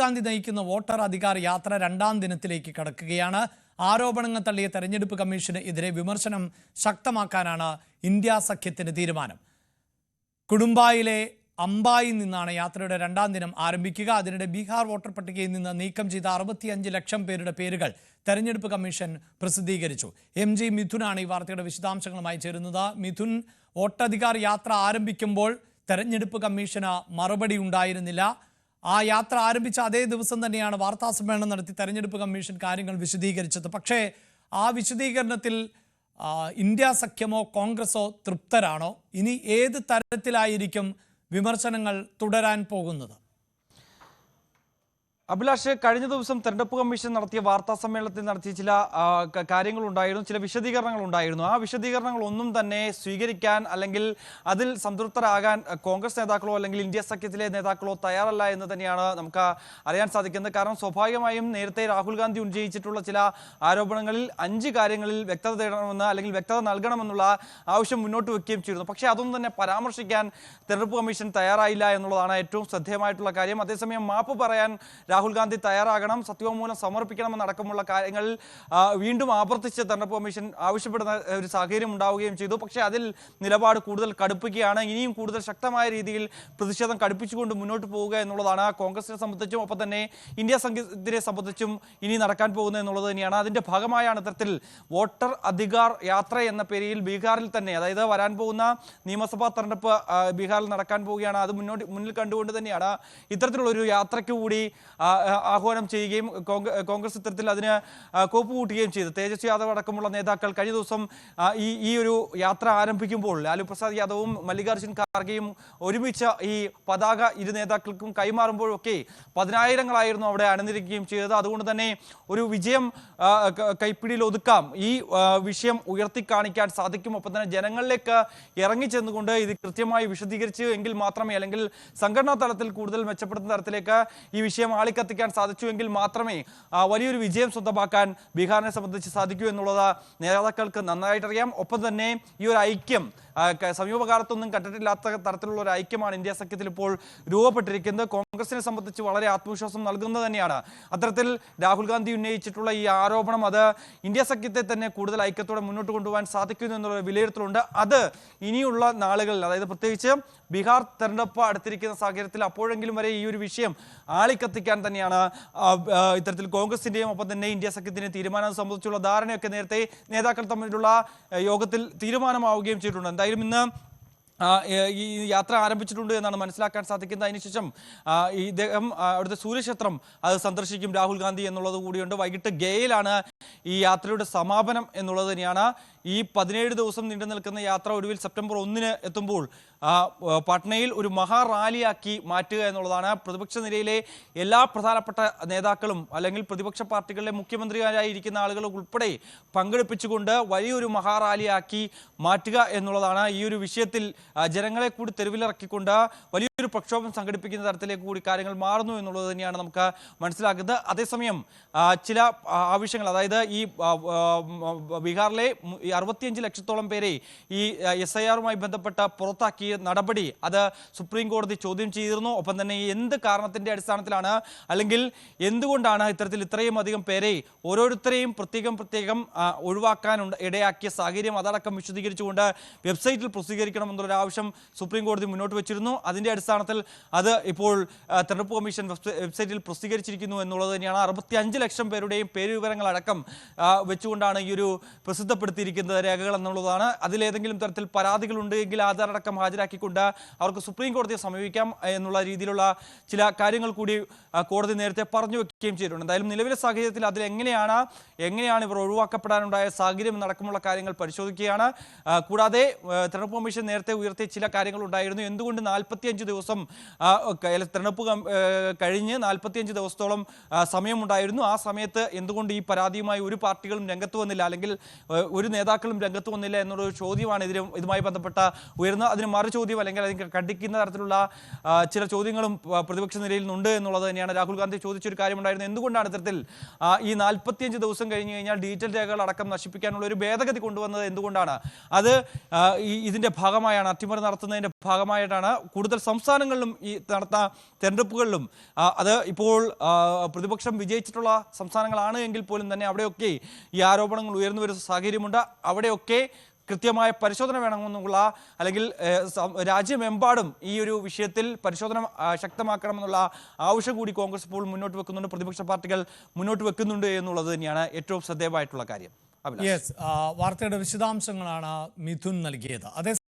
ഗാന്ധി നയിക്കുന്ന വോട്ടർ അധികാർ യാത്ര രണ്ടാം ദിനത്തിലേക്ക് കടക്കുകയാണ്. ആരോപണങ്ങൾ തള്ളിയ തെരഞ്ഞെടുപ്പ് കമ്മീഷന് എതിരെ വിമർശനം ശക്തമാക്കാനാണ് ഇന്ത്യ സഖ്യത്തിന്റെ തീരുമാനം. കുടുംബായിലെ അമ്പായിൽ നിന്നാണ് യാത്രയുടെ രണ്ടാം ദിനം ആരംഭിക്കുക. അതിനിടെ ബീഹാർ വോട്ടർ പട്ടികയിൽ നിന്ന് നീക്കം ചെയ്ത അറുപത്തിയഞ്ച് ലക്ഷം പേരുടെ പേരുകൾ തെരഞ്ഞെടുപ്പ് കമ്മീഷൻ പ്രസിദ്ധീകരിച്ചു. എം ജി മിഥുനാണ് ഈ വാർത്തയുടെ വിശദാംശങ്ങളുമായി ചേരുന്നത്. മിഥുൻ വോട്ടധികാർ യാത്ര ആരംഭിക്കുമ്പോൾ തെരഞ്ഞെടുപ്പ് കമ്മീഷന് മറുപടി ഉണ്ടായിരുന്നില്ല. ആ യാത്ര ആരംഭിച്ച അതേ ദിവസം തന്നെയാണ് വാർത്താ സമ്മേളനം നടത്തി തെരഞ്ഞെടുപ്പ് കമ്മീഷൻ കാര്യങ്ങൾ വിശദീകരിച്ചത്. പക്ഷേ ആ വിശദീകരണത്തിൽ ഇന്ത്യ സഖ്യമോ കോൺഗ്രസോ തൃപ്തരാണോ? ഇനി ഏത് തരത്തിലായിരിക്കും വിമർശനങ്ങൾ തുടരാൻ പോകുന്നത്? അഭിലാഷ് കഴിഞ്ഞ ദിവസം തെരഞ്ഞെടുപ്പ് കമ്മീഷൻ നടത്തിയ വാർത്താ സമ്മേളനത്തിൽ നടത്തിയ ചില കാര്യങ്ങളുണ്ടായിരുന്നു ചില വിശദീകരണങ്ങൾ ഉണ്ടായിരുന്നു ആ വിശദീകരണങ്ങൾ ഒന്നും തന്നെ സ്വീകരിക്കാൻ അല്ലെങ്കിൽ അതിൽ സംതൃപ്തരാകാൻ കോൺഗ്രസ് നേതാക്കളോ അല്ലെങ്കിൽ ഇന്ത്യ സഖ്യത്തിലെ നേതാക്കളോ തയ്യാറല്ല എന്ന് തന്നെയാണ് നമുക്ക് അറിയാൻ സാധിക്കുന്നത്. കാരണം സ്വാഭാവികമായും നേരത്തെ രാഹുൽ ഗാന്ധി ഉന്നയിച്ചിട്ടുള്ള ചില ആരോപണങ്ങളിൽ അഞ്ച് കാര്യങ്ങളിൽ വ്യക്തത തേടണമെന്ന് അല്ലെങ്കിൽ വ്യക്തത നൽകണമെന്നുള്ള ആവശ്യം മുന്നോട്ട് വെക്കുകയും ചെയ്തിരുന്നു. പക്ഷേ അതൊന്നും തന്നെ പരാമർശിക്കാൻ തെരഞ്ഞെടുപ്പ് കമ്മീഷൻ തയ്യാറായില്ല എന്നുള്ളതാണ് ഏറ്റവും ശ്രദ്ധേയമായിട്ടുള്ള കാര്യം. അതേസമയം മാപ്പ് പറയാൻ രാഹുൽ ഗാന്ധി തയ്യാറാകണം സത്യവാങ്മൂലം സമർപ്പിക്കണമെന്നടക്കമുള്ള കാര്യങ്ങൾ ആ, വീണ്ടും ആവർത്തിച്ച് തെരഞ്ഞെടുപ്പ് കമ്മീഷൻ ആവശ്യപ്പെടുന്ന ഒരു സാഹചര്യം ഉണ്ടാവുകയും ചെയ്തു. പക്ഷേ അതിൽ നിലപാട് കൂടുതൽ കടുപ്പിക്കുകയാണ്. ഇനിയും കൂടുതൽ ശക്തമായ രീതിയിൽ പ്രതിഷേധം കടുപ്പിച്ചുകൊണ്ട് മുന്നോട്ട് പോവുക എന്നുള്ളതാണ് കോൺഗ്രസിനെ സംബന്ധിച്ചും ഒപ്പം തന്നെ ഇന്ത്യ സംഘത്തിനെ സംബന്ധിച്ചും ഇനി നടക്കാൻ പോകുന്നത് എന്നുള്ളത് തന്നെയാണ്. അതിന്റെ ഭാഗമായാണ് ഇത്തരത്തിൽ വോട്ടർ അധികാർ യാത്ര എന്ന പേരിൽ ബീഹാറിൽ തന്നെ അതായത് വരാൻ പോകുന്ന നിയമസഭാ തെരഞ്ഞെടുപ്പ് ബീഹാറിൽ നടക്കാൻ പോവുകയാണ്. അത് മുന്നോട്ട് മുന്നിൽ കണ്ടുകൊണ്ട് തന്നെയാണ് ഇത്തരത്തിലുള്ള ഒരു യാത്രയ്ക്ക് കൂടി ആഹ്വാനം ചെയ്യുകയും കോൺഗ്ര- കോൺഗ്രസ് ഇത്തരത്തിൽ അതിന് കോപ്പ് കൂട്ടുകയും ചെയ്തു. തേജസ്വി യാദവ് അടക്കമുള്ള നേതാക്കൾ കഴിഞ്ഞ ദിവസം ഈ ഈ ഒരു യാത്ര ആരംഭിക്കുമ്പോൾ ലാലു പ്രസാദ് യാദവും മല്ലികാർജുൻ ഖാർഗെയും ഒരുമിച്ച് ഈ പതാക ഇരു നേതാക്കൾക്കും കൈമാറുമ്പോഴൊക്കെ പതിനായിരങ്ങളായിരുന്നു അവിടെ അണിനിരിക്കുകയും ചെയ്തത്. അതുകൊണ്ട് തന്നെ ഒരു വിജയം കൈപ്പിടിയിൽ ഒതുക്കാം. ഈ വിഷയം ഉയർത്തി കാണിക്കാൻ സാധിക്കും. ഒപ്പം തന്നെ ജനങ്ങളിലേക്ക് ഇറങ്ങിച്ചെന്നുകൊണ്ട് ഇത് കൃത്യമായി വിശദീകരിച്ചു എങ്കിൽ മാത്രമേ അല്ലെങ്കിൽ സംഘടനാ തലത്തിൽ കൂടുതൽ മെച്ചപ്പെടുന്ന തരത്തിലേക്ക് ഈ വിഷയം ആളിക്കത്തിക്കാൻ സാധിച്ചുവെങ്കിൽ മാത്രമേ വലിയൊരു വിജയം സ്വന്തമാക്കാൻ ബീഹാറിനെ സംബന്ധിച്ച് സാധിക്കൂ എന്നുള്ളത് നേതാക്കൾക്ക് നന്നായിട്ടറിയാം. ഒപ്പം തന്നെ ഈ ഒരു ഐക്യം സമീപകാലത്തൊന്നും കണ്ടിട്ടില്ലാത്ത തരത്തിലുള്ള ഒരു ഐക്യമാണ് ഇന്ത്യ സഖ്യത്തിൽ ഇപ്പോൾ രൂപപ്പെട്ടിരിക്കുന്നത് കോൺഗ്രസിനെ സംബന്ധിച്ച് വളരെ ആത്മവിശ്വാസം നൽകുന്നത് തന്നെയാണ്. അത്തരത്തിൽ രാഹുൽ ഗാന്ധി ഉന്നയിച്ചിട്ടുള്ള ഈ ആരോപണം അത് ഇന്ത്യ സഖ്യത്തെ തന്നെ കൂടുതൽ ഐക്യത്തോടെ മുന്നോട്ട് കൊണ്ടുപോകാൻ സാധിക്കുന്നു എന്നുള്ള വിലയിരുത്തലുണ്ട്. അത് ഇനിയുള്ള നാളുകളിൽ അതായത് പ്രത്യേകിച്ച് ബീഹാർ തെരഞ്ഞെടുപ്പ് അടുത്തിരിക്കുന്ന സാഹചര്യത്തിൽ അപ്പോഴെങ്കിലും വരെ ഈ ഒരു വിഷയം ആളിക്കത്തിക്കാൻ തന്നെയാണ് ഇത്തരത്തിൽ കോൺഗ്രസിന്റെയും ഒപ്പം തന്നെ ഇന്ത്യ സഖ്യത്തിന്റെയും തീരുമാനം സംബന്ധിച്ചുള്ള ധാരണയൊക്കെ നേരത്തെ നേതാക്കൾ തമ്മിലുള്ള യോഗത്തിൽ തീരുമാനമാവുകയും ചെയ്തിട്ടുണ്ട്. എന്തായാലും ഇന്ന് ഈ യാത്ര ആരംഭിച്ചിട്ടുണ്ട് എന്നാണ് മനസ്സിലാക്കാൻ സാധിക്കുന്നത്. അതിനുശേഷം ഇദ്ദേഹം അവിടുത്തെ സൂര്യക്ഷേത്രം അത് സന്ദർശിക്കും രാഹുൽ ഗാന്ധി എന്നുള്ളത് കൂടിയുണ്ട്. വൈകിട്ട് ഗയയിലാണ് ഈ യാത്രയുടെ സമാപനം എന്നുള്ളത് തന്നെയാണ്. ഈ പതിനേഴ് ദിവസം നീണ്ടു നിൽക്കുന്ന യാത്ര ഒടുവിൽ സെപ്റ്റംബർ ഒന്നിന് എത്തുമ്പോൾ പട്നയിൽ ഒരു മഹാ റാലിയാക്കി മാറ്റുക എന്നുള്ളതാണ്. പ്രതിപക്ഷ നിരയിലെ എല്ലാ പ്രധാനപ്പെട്ട നേതാക്കളും അല്ലെങ്കിൽ പ്രതിപക്ഷ പാർട്ടികളിലെ മുഖ്യമന്ത്രിമാരായിരിക്കുന്ന ആളുകൾ ഉൾപ്പെടെ പങ്കെടുപ്പിച്ചുകൊണ്ട് വലിയൊരു മഹാ റാലിയാക്കി മാറ്റുക എന്നുള്ളതാണ് ഈ ഒരു വിഷയത്തിൽ ജനങ്ങളെ കൂടി തെരുവിലിറക്കിക്കൊണ്ട് വലിയൊരു പ്രക്ഷോഭം സംഘടിപ്പിക്കുന്ന തരത്തിലേക്ക് കൂടി കാര്യങ്ങൾ മാറുന്നു എന്നുള്ളത് തന്നെയാണ് നമുക്ക് മനസ്സിലാക്കുന്നത്. അതേസമയം ചില ആവശ്യങ്ങൾ അതായത് ഈ ബീഹാറിലെ അറുപത്തിയഞ്ച് ലക്ഷത്തോളം പേരെ ഈ എസ് ഐ ആറുമായി ബന്ധപ്പെട്ട പുറത്താക്കിയ നടപടി അത് സുപ്രീം കോടതി ചോദ്യം ചെയ്തിരുന്നു. ഒപ്പം തന്നെ എന്ത് കാരണത്തിന്റെ അടിസ്ഥാനത്തിലാണ് അല്ലെങ്കിൽ എന്തുകൊണ്ടാണ് ഇത്തരത്തിൽ ഇത്രയും അധികം പേരെ ഓരോരുത്തരെയും പ്രത്യേകം പ്രത്യേകം ഒഴിവാക്കാൻ ഇടയാക്കിയ സാഹചര്യം അതടക്കം വിശദീകരിച്ചുകൊണ്ട് വെബ്സൈറ്റിൽ പ്രസിദ്ധീകരിക്കണം എന്നുള്ളൊരു ആവശ്യം സുപ്രീം കോടതി മുന്നോട്ട് വെച്ചിരുന്നു. അതിന്റെ അടിസ്ഥാനത്തിൽ അത് ഇപ്പോൾ തെരഞ്ഞെടുപ്പ് കമ്മീഷൻ വെബ്സൈറ്റിൽ പ്രസിദ്ധീകരിച്ചിരിക്കുന്നു എന്നുള്ളത് തന്നെയാണ്. അറുപത്തി അഞ്ച് ലക്ഷം പേരുടെയും പേര് വിവരങ്ങൾ അടക്കം വെച്ചുകൊണ്ടാണ് ഈ ഒരു പ്രസിദ്ധപ്പെടുത്തിയിരിക്കുന്നത് രേഖകൾ എന്നുള്ളതാണ്. അതിലേതെങ്കിലും തരത്തിൽ പരാതികളുണ്ട് എങ്കിൽ ആധാരടക്കം ഹാജരാക്കിക്കൊണ്ട് അവർക്ക് സുപ്രീം കോടതിയെ സമീപിക്കാം എന്നുള്ള രീതിയിലുള്ള ചില കാര്യങ്ങൾ കൂടി കോടതി നേരത്തെ പറഞ്ഞു വെക്കുകയും ചെയ്തിട്ടുണ്ട്. എന്തായാലും നിലവിലെ സാഹചര്യത്തിൽ അതിൽ എങ്ങനെയാണ് എങ്ങനെയാണ് ഇവർ ഒഴിവാക്കപ്പെടാനുണ്ടായ സാഹചര്യം എന്നടക്കമുള്ള കാര്യങ്ങൾ പരിശോധിക്കുകയാണ്. കൂടാതെ തെരഞ്ഞെടുപ്പ് കമ്മീഷൻ നേരത്തെ ഉയർത്തിയ ചില കാര്യങ്ങൾ ഉണ്ടായിരുന്നു. എന്തുകൊണ്ട് നാൽപ്പത്തിയഞ്ച് ദിവസം ആ, തിരഞ്ഞെടുപ്പ് കഴിഞ്ഞ് നാൽപ്പത്തിയഞ്ച് ദിവസത്തോളം സമയമുണ്ടായിരുന്നു. ആ സമയത്ത് എന്തുകൊണ്ട് ഈ പരാതിയുമായി ഒരു പാർട്ടികളും രംഗത്ത് വന്നില്ല? അല്ലെങ്കിൽ ഒരു നേതാക്കളും രംഗത്ത് വന്നില്ല എന്നുള്ള ഒരു ചോദ്യമാണ് ഇതിന് ഇതുമായി ബന്ധപ്പെട്ട ഉയർന്ന അതിന് മറു ചോദ്യം അല്ലെങ്കിൽ അതിന് കണ്ടിക്കുന്ന തരത്തിലുള്ള ചില ചോദ്യങ്ങളും പ്രതിപക്ഷ നിലയിൽ നിന്നുണ്ട് എന്നുള്ളത് തന്നെയാണ് രാഹുൽ ഗാന്ധി ചോദിച്ചൊരു കാര്യമുണ്ടായിരുന്നു എന്തുകൊണ്ടാണ് ഇത്തരത്തിൽ ഈ നാൽപ്പത്തിയഞ്ച് ദിവസം കഴിഞ്ഞ് കഴിഞ്ഞാൽ ഡിജിറ്റൽ രേഖകൾ അടക്കം നശിപ്പിക്കാനുള്ള ഒരു ഭേദഗതി കൊണ്ടുവന്നത് എന്തുകൊണ്ടാണ്? അത് ഇതിന്റെ ഭാഗമായാണ് അട്ടിമറി നടത്തുന്നതിന്റെ ഭാഗമായിട്ടാണ് കൂടുതൽ സംസ്ഥാന സംസ്ഥാനങ്ങളിലും ഈ നടത്ത തെരഞ്ഞെടുപ്പുകളിലും അത് ഇപ്പോൾ പ്രതിപക്ഷം വിജയിച്ചിട്ടുള്ള സംസ്ഥാനങ്ങളാണ് എങ്കിൽ പോലും തന്നെ അവിടെയൊക്കെ ഈ ആരോപണങ്ങൾ ഉയർന്നു വരുന്ന സാഹചര്യമുണ്ട്. അവിടെയൊക്കെ കൃത്യമായ പരിശോധന വേണമെന്നുള്ള അല്ലെങ്കിൽ രാജ്യമെമ്പാടും ഈ ഒരു വിഷയത്തിൽ പരിശോധന ശക്തമാക്കണമെന്നുള്ള ആവശ്യം കൂടി കോൺഗ്രസ് ഇപ്പോൾ മുന്നോട്ട് വെക്കുന്നുണ്ട്. പ്രതിപക്ഷ പാർട്ടികൾ മുന്നോട്ട് വെക്കുന്നുണ്ട് എന്നുള്ളത് തന്നെയാണ് ഏറ്റവും ശ്രദ്ധേയമായിട്ടുള്ള കാര്യം. യെസ് വാർത്തയുടെ വിശദാംശങ്ങളാണ് മിഥുൻ നൽകിയത്. അതേ